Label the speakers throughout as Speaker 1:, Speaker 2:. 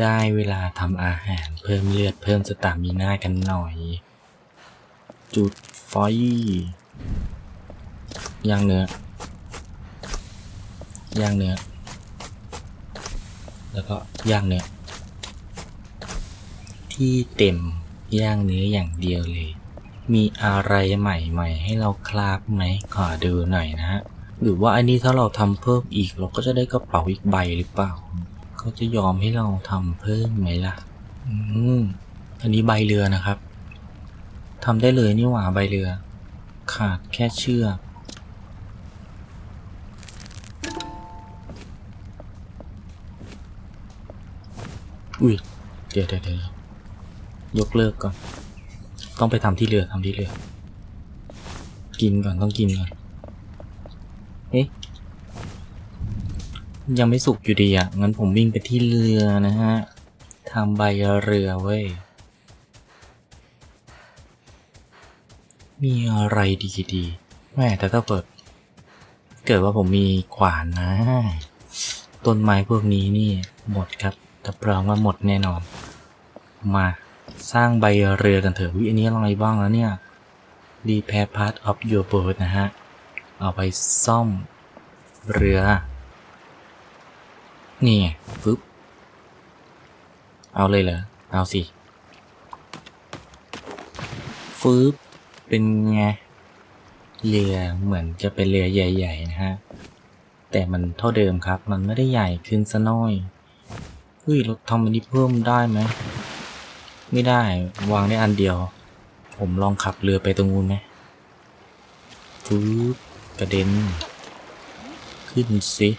Speaker 1: ได้เวลาทำอาหารเพิ่มเลือดเพิ่มสตามิน่ากันหน่อย จุดไฟย่างเนื้อย่างเนื้อ แล้วก็ย่างเนื้อ ที่เต็มย่างเนื้ออย่างเดียวเลย มีอะไรใหม่ๆ ให้เราคลาบไหมขอดูหน่อยนะฮะหรือว่าอันนี้ถ้าเราทำเพิ่มอีกเราก็จะได้กระเป๋าอีกใบหรือเปล่า เขาจะยอมให้เราทำเพิ่มไหมล่ะ อืม อันนี้ใบเรือนะครับทำได้เลยนี่หว่าใบเรือ ขาดแค่เชือกอุ้ยเดี๋ยวเดี๋ยวเดี๋ยวยกเลิกก่อน ต้องไปทำที่เรือทำที่เรือ กินก่อนต้องกินก่อน เอ๊ะ ยังไม่สุกอยู่ดีอะ งั้นผมวิ่งไปที่เรือนะฮะทำใบเรือเว้ย มีอะไรดีดีแม่แต่ถ้าเปิด เกิดว่าผมมีขวานนะ ต้นไม้พวกนี้นี่หมดครับรับรองว่าหมดแน่นอน มาสร้างใบเรือกันเถอะวิอันนี้อะไรบ้างแล้วเนี่ย repair part of your boat นะฮะ เอาไปซ่อมเรือ นี่ไงฟึบเอาเลยเหรอ เอาสิฟึบเป็นไง เรือเหมือนจะเป็นเรือใหญ่ ๆ นะฮะ แต่มันเท่าเดิมครับ มันไม่ได้ใหญ่ขึ้นซะน้อยเฮ้ย เราทำอันนี้เพิ่มได้ไหม ไม่ได้ วางได้อันเดียว ผมลองขับเรือไปตรงนู้นไหมฟึบกระเด็น ขึ้นสิ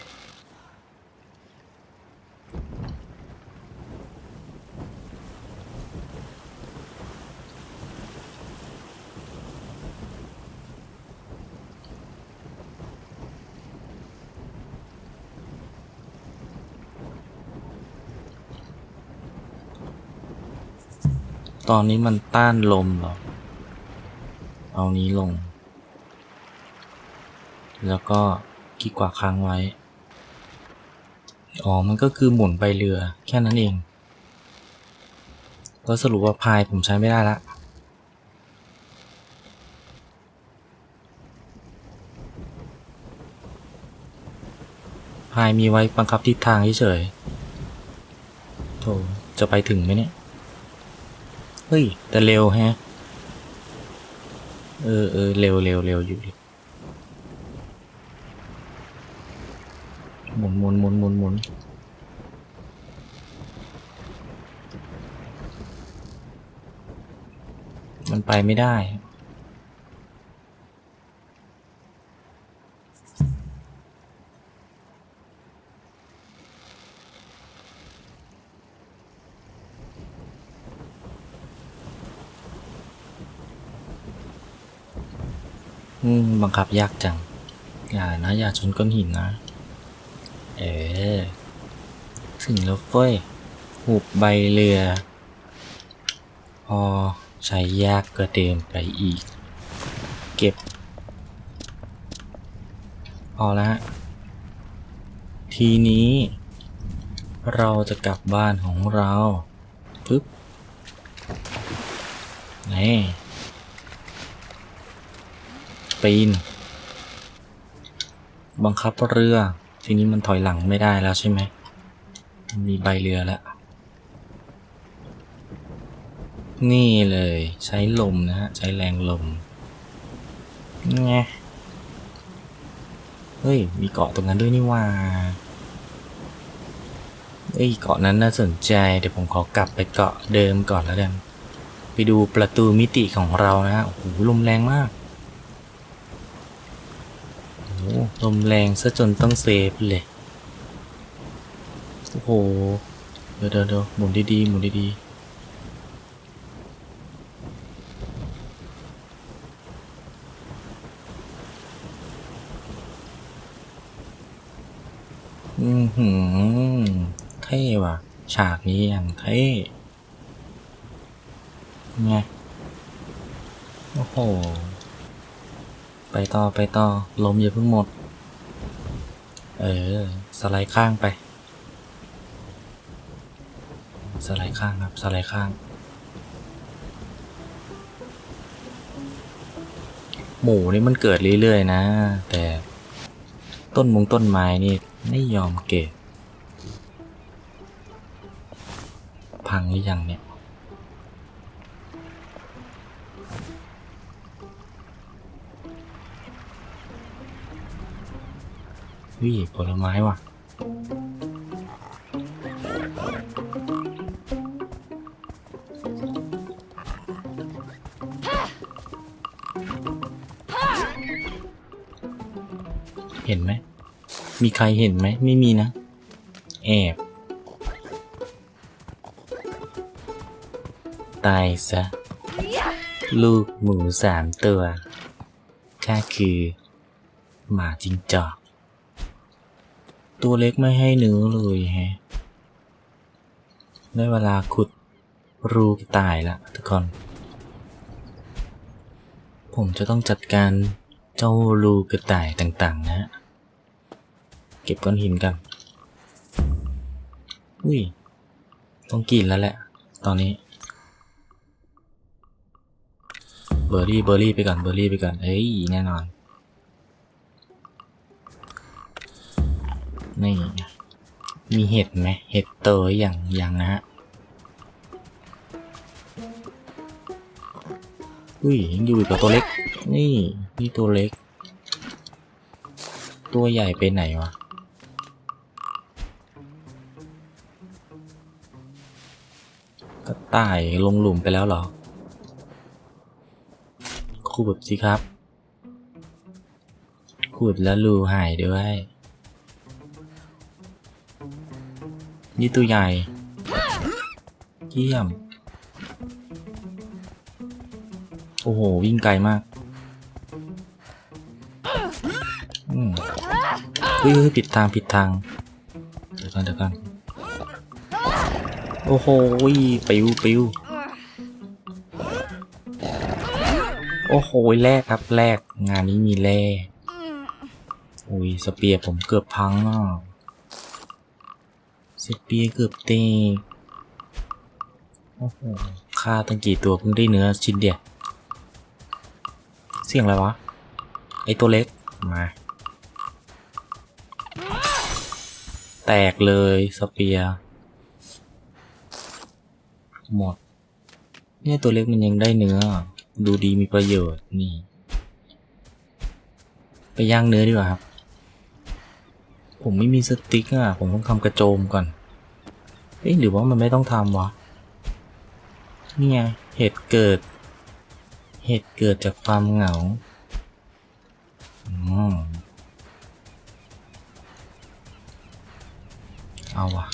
Speaker 1: ตอนนี้มันต้านลมเหรอ เอานี้ลง แล้วก็กีกว่าค้างไว้ อ๋อ มันก็คือหมุนไปเรือแค่นั้นเอง ก็สรุปว่าพายผมใช้ไม่ได้ละพายมีไว้บังคับทิศทางเฉยๆโธ่จะไปถึงไหมเนี่ย เฮ้ย แต่เร็วแฮะ เออเออเร็วเร็วเร็วอยู่หมุนหมุนหมุนหมุนหมุนมันไปไม่ได้ อืม บังคับยากจัง อย่านะ อย่าชนก้อนหินนะ เออถึงแล้วเฟ้ยหุบใบเรือ พอใช้ยากก็เดินไปอีก เก็บ พอละทีนี้ เราจะกลับบ้านของเราปึ๊บนี่ ปีน บังคับเรือ ทีนี้มันถอยหลังไม่ได้แล้วใช่ไหม มีใบเรือแล้ว นี่เลยใช้ลมนะฮะ ใช้แรงลมไงเฮ้ย มีเกาะตรงนั้นด้วยนี่ว่าเอ้ยเกาะนั้นน่าสนใจ เดี๋ยวผมขอกลับไปเกาะเดิมก่อนแล้วกัน ไปดูประตูมิติของเรานะฮะโอ้โห ลมแรงมาก โอ้โห ลมแรงซะจนต้องเซฟเลย โอ้โหเดี๋ยวเดี๋ยวเดี๋ยวหมุนดีๆ หมุนดีๆอือหือเท่ว่ะ ฉากนี้อย่างเท่ไงโอ้โห ไปต่อ ไปต่อ ลมอย่าเพิ่งหมด เออ สไลด์ข้างไป สไลด์ข้างครับ สไลด์ข้าง หมูนี่มันเกิดเรื่อยๆนะ แต่ต้นมงต้นไม้นี่ไม่ยอมเก็บพังหรือยังเนี่ย วิผลไม้ว่ะ เห็นไหม มีใครเห็นไหม ไม่มีนะ แอบ ตายซะ ลูกหมูสามตัวข้าคือ หมาจิงจอก ตัวเล็กไม่ให้เนื้อเลยแฮะ ได้เวลาขุดรูกระต่ายละทุกคน ผมจะต้องจัดการเจ้ารูกระต่ายต่างๆ นะฮะ เก็บก้อนหินกัน อุ้ย ต้องกินแล้วแหละ ตอนนี้ เบอร์รี่ เบอร์รี่ไปก่อน เบอร์รี่ไปก่อน เอ้ย แน่นอน นี่ มีเห็ดไหมเห็ดเตยอย่างอย่างนะฮะอุ้ยยังอยู่อีกกับตัวเล็ก นี่นี่ตัวเล็ก ตัวใหญ่ไปไหนวะกระต่ายลงหลุมไปแล้วเหรอขุดสิครับขุดแล้วรูหายด้วย นี่ตัวใหญ่ เยี่ยม โอ้โห วิ่งไกลมากอืมเฮ้ยผิดทางผิดทาง เดี๋ยวกันเดี๋ยวกันโอ้โหปิวปิวโอ้โหแลกครับแลกงานนี้มีแลกอุ้ยสเปียร์ผมเกือบพังอะ สเปียร์เกือบเตกโอ้โหฆ่าตั้งกี่ตัวเพิ่งได้เนื้อชิ้นเดียว เสียงอะไรวะ ไอตัวเล็ก มา แตกเลยสเปียร์หมด เนี่ยตัวเล็กมันยังได้เนื้อ ดูดีมีประโยชน์นี่ ไปย่างเนื้อดีกว่าครับ ผมไม่มีสติ๊กอะ ผมต้องทำกระโจมก่อน เอ๊ะหรือว่ามันไม่ต้องทำวะนี่ไงเหตุเกิด เหตุเกิดจากความเหงาอืมเอาวะ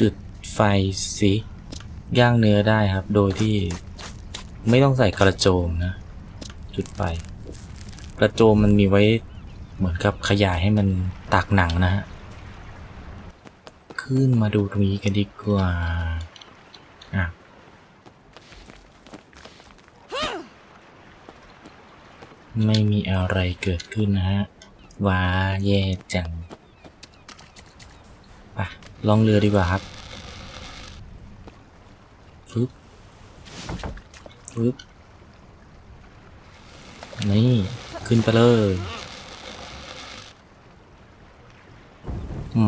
Speaker 1: จุดไฟสิย่างเนื้อได้ครับ โดยที่ไม่ต้องใส่กระโจมนะ จุดไฟกระโจมมันมีไว้เหมือนกับขยายให้มันตากหนังนะฮะ ขึ้นมาดูตรงนี้กันดีกว่าอะไม่มีอะไรเกิดขึ้นนะฮะว้าแย่จังไปลองเรือดีกว่าครับฟึบฟึบนี่ ขึ้นไปเลย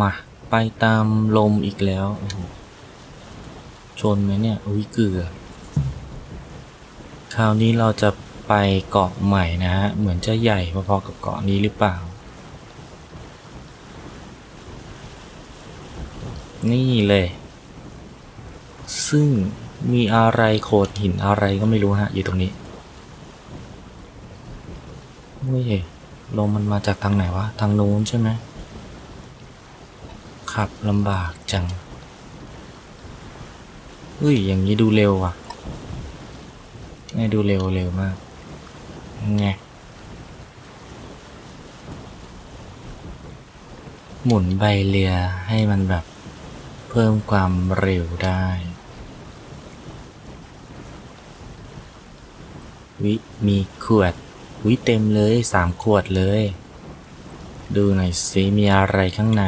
Speaker 1: มา ไปตามลมอีกแล้ว ชนไหมเนี่ย อุ้ยเกือบคราวนี้เราจะไปเกาะใหม่นะฮะ เหมือนจะใหญ่พอๆกับเกาะนี้หรือเปล่า นี่เลย ซึ่งมีอะไรโขดหินอะไรก็ไม่รู้ฮะ อยู่ตรงนี้เฮ้ยลมมันมาจากทางไหนวะ ทางนู้นใช่ไหม ขับลำบากจังเฮ้ย อย่างนี้ดูเร็วว่ะไงดูเร็วเร็วมากไงหมุนใบเรือให้มันแบบเพิ่มความเร็วได้ วิมีขวด วิเต็มเลยสามขวดเลย ดูหน่อยสิมีอะไรข้างใน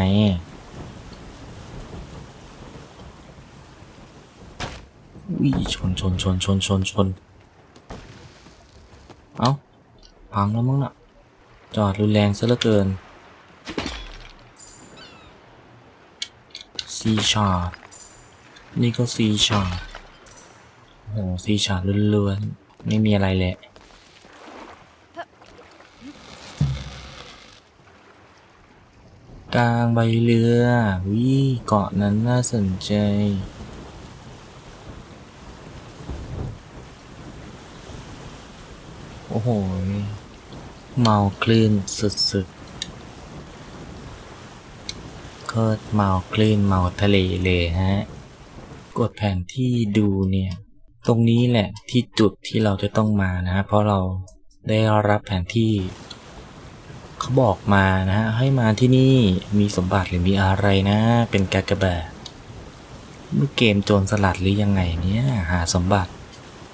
Speaker 1: อุ้ยชนชนชนชนชนชน เอ้าพังแล้วมั้งน่ะ จอดรุนแรงซะเหลือเกินซีชาร์นี่ก็ซีชาร์โอ้ซีชาร์ล้วนๆ ไม่มีอะไรแหละกลางใบเรือวิเกาะนั้นน่าสนใจ โอ้โห เมาคลื่นสุดๆโคตรเมาคลื่นเมาทะเลเลยฮะ กดแผนที่ดูเนี่ย ตรงนี้แหละที่จุดที่เราจะต้องมานะ เพราะเราได้รับแผนที่ เขาบอกมานะฮะ ให้มาที่นี่มีสมบัติหรือมีอะไรนะ เป็นกากบาทเมื่อเกมโจรสลัดหรือยังไงเนี่ยหาสมบัติ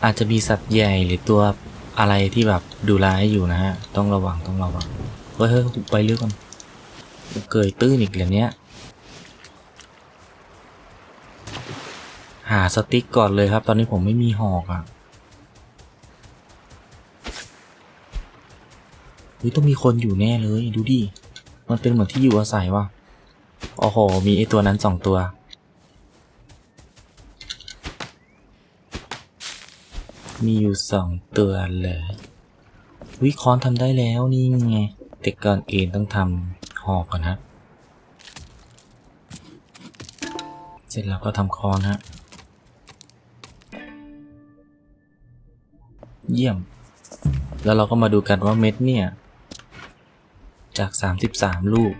Speaker 1: อาจจะมีสัตว์ใหญ่หรือตัว อะไรที่แบบดูร้ายอยู่นะฮะ ต้องระวังต้องระวัง เฮ้ยเฮ้ยไปเรื่อยก่อนเกยตื้นอีกแล้วเนี้ย หาสติ๊กก่อนเลยครับ ตอนนี้ผมไม่มีหอกอะเฮ้ยต้องมีคนอยู่แน่เลยดูดิ มันเป็นเหมือนที่อยู่อาศัยว่ะ โอ้โห มีไอตัวนั้นสองตัว มีอยู่สองตัวเลยวิคอนทำได้แล้วนี่ไง แต่ก่อนอื่นต้องทำหอกก่อนฮะ เสร็จแล้วก็ทำคอนฮะ เยี่ยม แล้วเราก็มาดูกันว่าเม็ดเนี่ย จาก 33 ลูก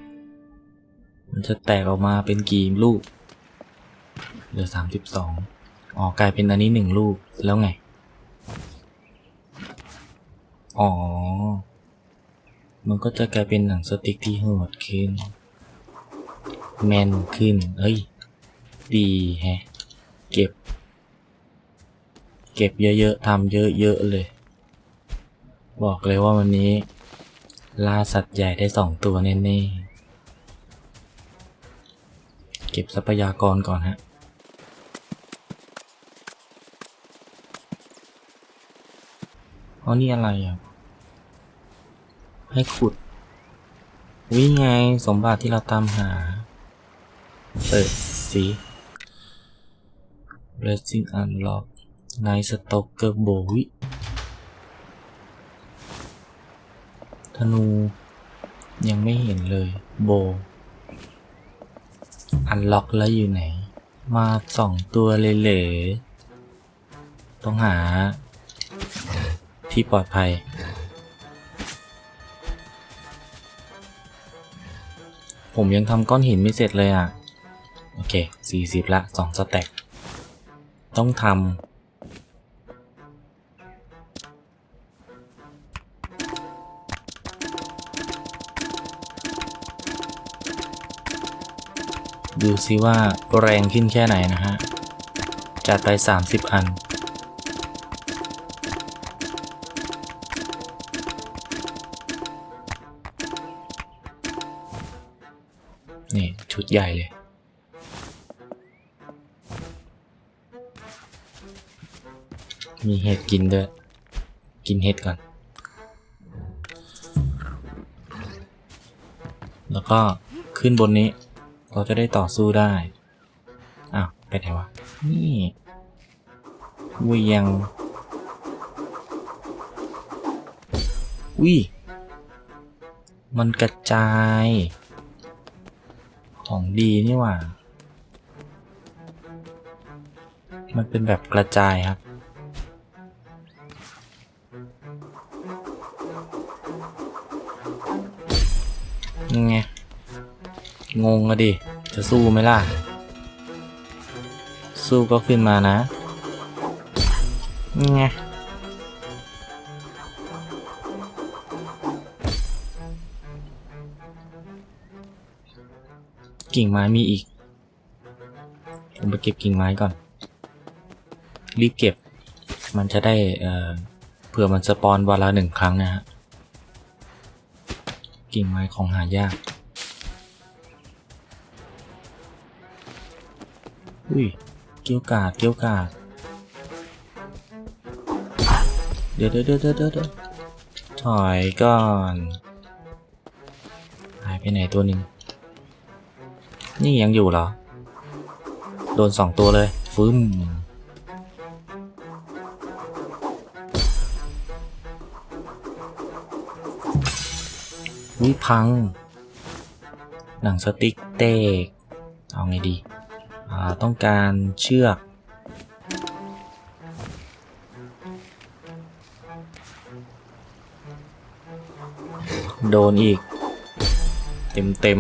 Speaker 1: มันจะแตกออกมาเป็นกี่ลูก เหลือ 32 อ๋อกลายเป็นอันนี้หนึ่งลูกแล้วไง อ๋อ มันก็จะกลายเป็นหนังสติ๊กที่โหดขึ้น แมนขึ้น เฮ้ย ดีแฮะ เก็บ เก็บเยอะๆทำเยอะๆเลย บอกเลยว่าวันนี้ล่าสัตว์ใหญ่ได้สองตัวแน่ๆ เก็บทรัพยากรก่อนฮะอ๋อนี่อะไรอะ ให้ขุด วิ่งไงสมบัติที่เราตามหา เปิดสิ Blessing Unlock นสต็อกเกอร์โบวิธนู ยังไม่เห็นเลยโบ อันล็อกแล้วอยู่ไหน มาสองตัวเลยเหลต้องหาที่ปลอดภัย ผมยังทำก้อนหินไม่เสร็จเลยอะ โอเค 40 ละ2สแต็กต้องทำ ดูซิว่าแรงขึ้นแค่ไหนนะฮะ จัดไป 30 อัน ใหญ่เลย มีเห็ดกินด้วย กินเห็ดก่อน แล้วก็ขึ้นบนนี้ เราจะได้ต่อสู้ได้ อ้าว ไปไหนวะ นี่เวียงวิมันกระจาย ของดีนี่หว่า มันเป็นแบบกระจายครับ ยังไง งงอะดิ จะสู้ไหมล่ะ สู้ก็ขึ้นมานะยังไง กิ่งไม้มีอีก ผมไปเก็บกิ่งไม้ก่อน รีบเก็บ มันจะได้เอ่อเผื่อมันสปอนวันละหนึ่งครั้งนะฮะ กิ่งไม้ของหายาก อุ้ย เกี้ยวกาดเกี้ยวกาดเดี๋ยวเดี๋ยวเดี๋ยวเดี๋ยวเดี๋ยวถอยก่อน หายไปไหนตัวหนึ่ง นี่ยังอยู่เหรอ โดนสองตัวเลย ฟึ้มวิพัง หนังสติ๊กเตก เอาไงดี ต้องการเชือกโดนอีก เต็มเต็ม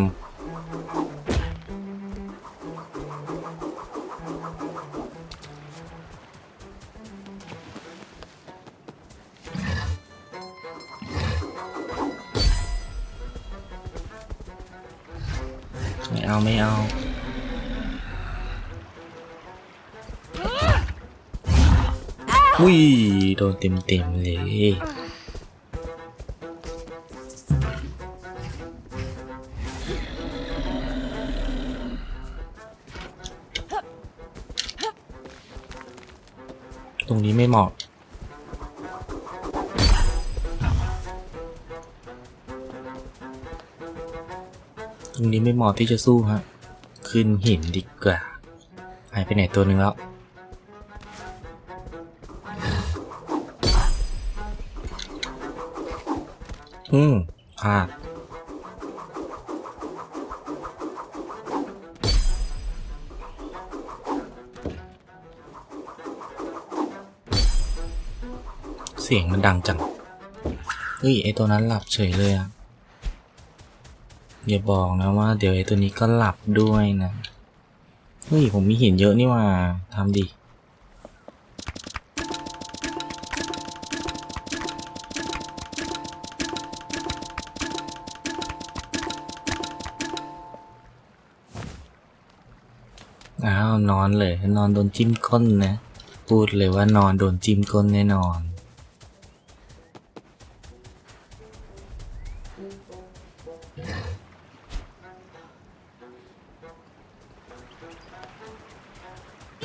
Speaker 1: เต็มๆเลยตรงนี้ไม่เหมาะ ตรงนี้ไม่เหมาะที่จะสู้ฮะ ขึ้นหินดีกว่า หายไปไหนตัวหนึ่งแล้ว อืมพลาดเสียงมันดังจัง เฮ้ย ไอตัวนั้นหลับเฉยเลยอะอย่าบอกนะว่าเดี๋ยวไอตัวนี้ก็หลับด้วยนะ เฮ้ย ผมมีหินเยอะนี่ว่าทำดิ อนอนเลย นอนโดนจิ้มก้นนะ พูดเลยว่านอนโดนจิ้มก้นแน่นอน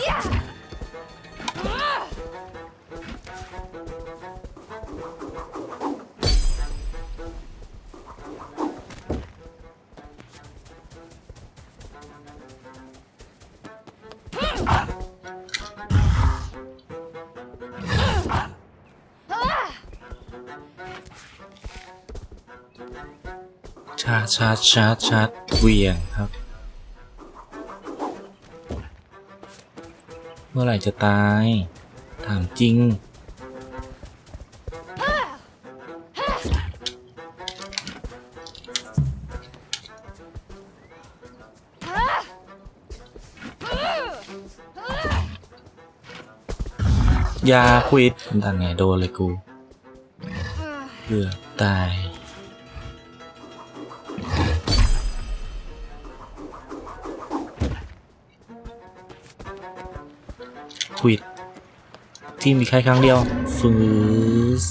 Speaker 1: ช ชาร์จชาร์จชาร์จเวียงครับ เมื่อไหร่จะตาย ถามจริง ยาควิดดันไงโดนเลยกูเกือบตาย วิตที่มีแค่ครั้งเดียวฟืส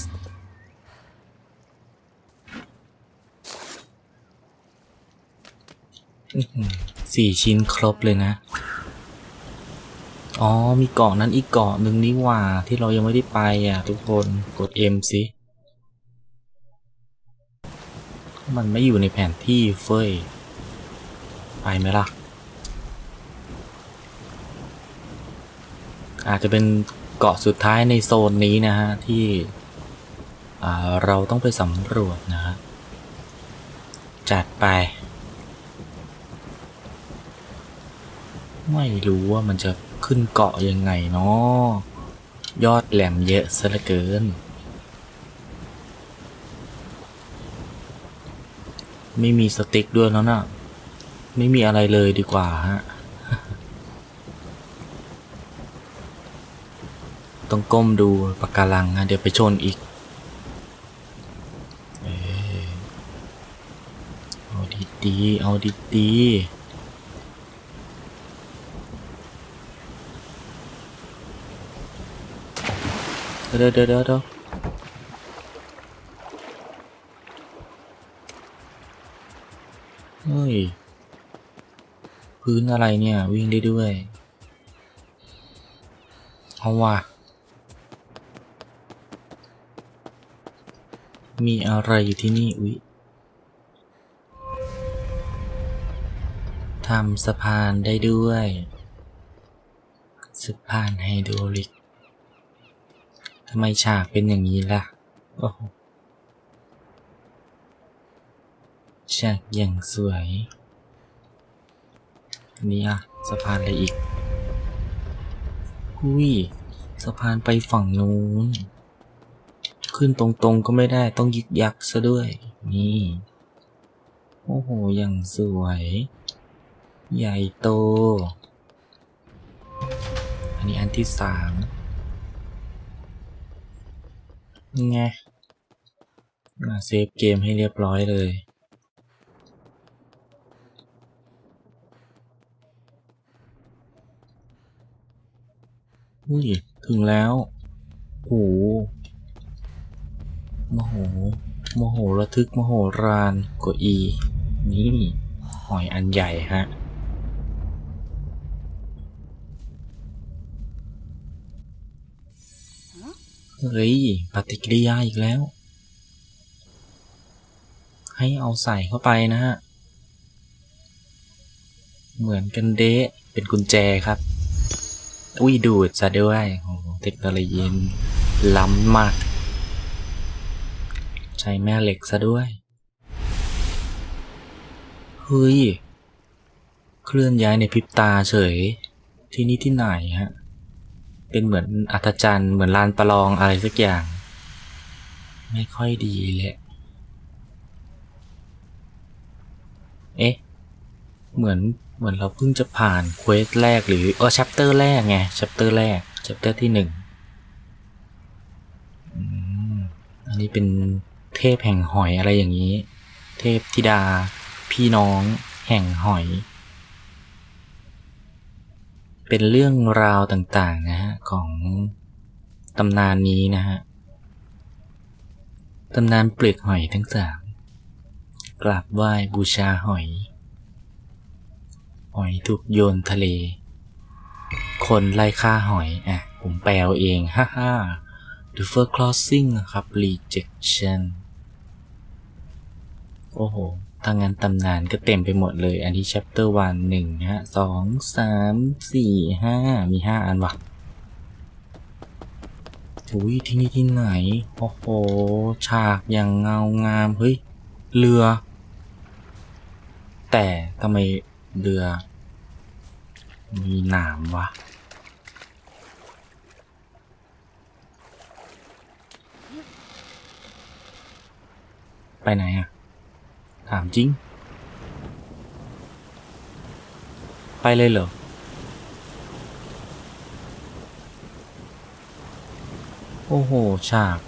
Speaker 1: อื้อหือสี่ชิ้นครบเลยนะ อ๋อ มีเกาะนั้นอีกเกาะหนึ่งนี่ว่า ที่เรายังไม่ได้ไปอะ ทุกคนกด M สิ มันไม่อยู่ในแผนที่เฟ้ย ไปไหมล่ะ อาจจะเป็นเกาะสุดท้ายในโซนนี้นะฮะ ที่เราต้องไปสำรวจนะฮะ จัดไป ไม่รู้ว่ามันจะขึ้นเกาะยังไงเนาะยอดแหลมเยอะซะเหลือเกิน ไม่มีสติ๊กด้วยแล้วนะไม่มีอะไรเลยดีกว่าฮะ ต้องก้มดูปะการังนะเดี๋ยวไปชนอีกเออเอาดีๆเอาดีๆเดี๋ยวเดี๋ยวเดี๋ยวเดี๋ยวเฮ้ย พื้นอะไรเนี่ย วิ่งได้ด้วย เอาว่ะ มีอะไรอยู่ที่นี่อุ๊ยทำสะพานได้ด้วย สะพานไฮดรอลิกทำไมฉากเป็นอย่างนี้ล่ะ โอ้โห ฉากอย่างสวยนี่อะสะพานอะไรอีก อุ้ย สะพานไปฝั่งนู้น ขึ้นตรงๆก็ไม่ได้ต้องยึกยักซะด้วย นี่ โอ้โห อย่างสวย ใหญ่โต อันนี้อันที่สามนี่ไงมาเซฟเกมให้เรียบร้อยเลยอุ้ย ถึงแล้วโอ้โห โมโห โมโหระทึกโมโหรานกดอีนี่หอยอันใหญ่ฮะเฮ้ยปฏิกิริยาอีกแล้ว ให้เอาใส่เข้าไปนะฮะ เหมือนกันเดะเป็นกุญแจครับ อุ้ยดูดซะด้วยโอ้โหเทคโนโลยีล้ำมาก ช้แม่เหล็กซะด้วยเฮ้ยเคลื่อนย้ายในพริบตาเฉย ที่นี่ที่ไหนฮะ เป็นเหมือนอัธจันทร์เหมือนลานประลองอะไรสักอย่าง ไม่ค่อยดีเลย เอ๊ะ เหมือนเหมือนเราเพิ่งจะผ่านเควสแรกหรือ เออชัปเตอร์แรกไงชัปเตอร์แรกชัปเตอร์ที่หนึ่งอืมอันนี้เป็น เทพแห่งหอยอะไรอย่างนี้ เทพธิดา พี่น้อง แห่งหอย เป็นเรื่องราวต่างๆนะฮะของตำนานนี้นะฮะตำนานเปลือกหอยทั้งสามกราบไหว้บูชาหอย หอยถูกโยนทะเล คนไล่ฆ่าหอยอะผมแปลเอง ฮ่าฮ่า The first crossing นะครับ rejection โอ้โหถ้างั้นตำนานก็เต็มไปหมดเลย อันนี้ chapter 1 1นะฮะสองสามสี่ห้ามีห้าอันวะอุ้ยที่นี่ที่ไหน โอ้โห ฉากอย่างเงางาม เฮ้ย เรือ แต่ทำไมเรือ มีหนามวะไปไหนอะ ถามจริง ไปเลยเหรอ โอ้โห ฉาก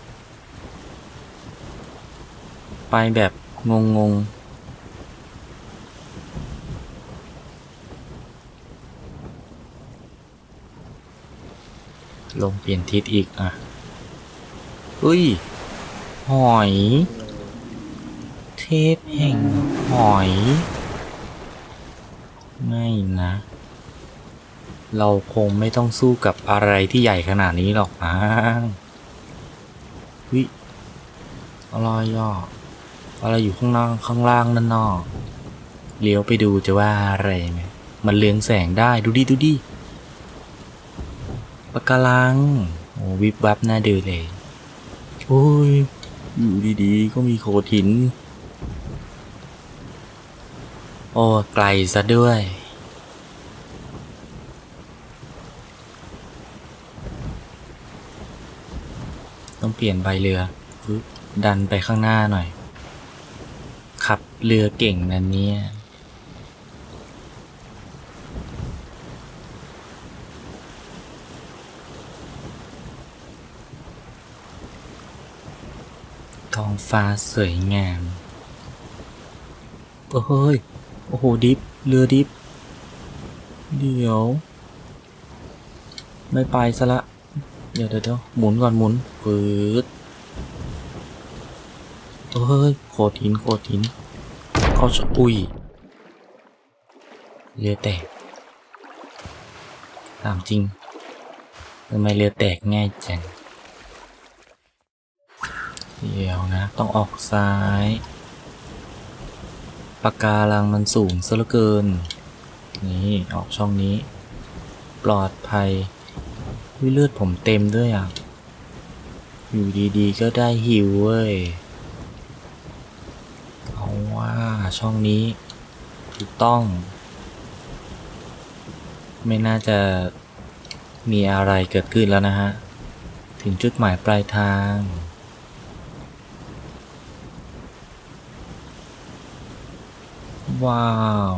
Speaker 1: ไปแบบงงงๆลงเปลี่ยนทิศอีกอะ อุ้ย หอย เทพแห่งหอย ไม่นะ เราคงไม่ต้องสู้กับอะไรที่ใหญ่ขนาดนี้หรอกนะวิอะไรอะอะไรอยู่ข้างล่างข้างล่างนั่นนอเลี้ยวไปดูจะว่าอะไรไหมมันเลืองแสงได้ดูดิดูดิปะการังโอ้วิบวับน่าดูเลย โอ้ย อยู่ดีๆ ก็มีโขดหิน โอ้ ไกลซะด้วย ต้องเปลี่ยนใบเรือ ดันไปข้างหน้าหน่อย ขับเรือเก่งนั่นเนี่ยท้องฟ้าสวยงาม โอ้โหย โอ้โห ดิฟ เรือดิฟ เดี๋ยว ไม่ไปซะละ เดี๋ยวเดี๋ยวหมุนก่อนหมุนฟืดเฮ้ย โคตรหิน โคตรหินเขาชอุ้ย เรือแตก ตามจริงทำไมเรือแตกง่ายจัง เดี๋ยวนะ ต้องออกซ้าย ปากการังมันสูงซะเหลือเกิน นี่ออกช่องนี้ ปลอดภัยวิเลือดผมเต็มด้วยอะ อยู่ดีๆ ก็ได้หิวเว้ย เอาว่าช่องนี้ ถูกต้อง ไม่น่าจะมีอะไรเกิดขึ้นแล้วนะฮะ ถึงจุดหมายปลายทาง ว้าว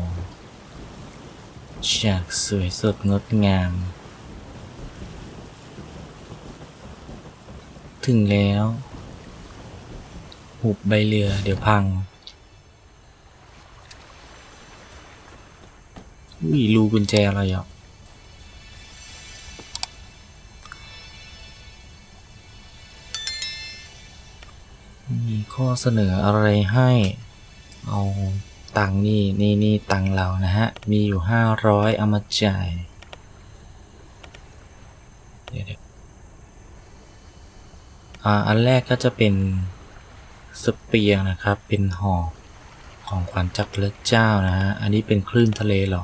Speaker 1: ฉากสวยสดงดงาม ถึงแล้ว หุบใบเรือเดี๋ยวพังอุ้ยรูกุญแจอะไรอะมีข้อเสนออะไรให้ เอา ตังนี่นี่นี่ตังเรานะฮะ มีอยู่ห้าร้อยเอามาจ่ายเดี๋ยวเดี๋ยวอ่าอันแรกก็จะเป็นสเปียร์นะครับ เป็นหอกของขวัญจักรเจ้านะฮะ อันนี้เป็นคลื่นทะเลหรอ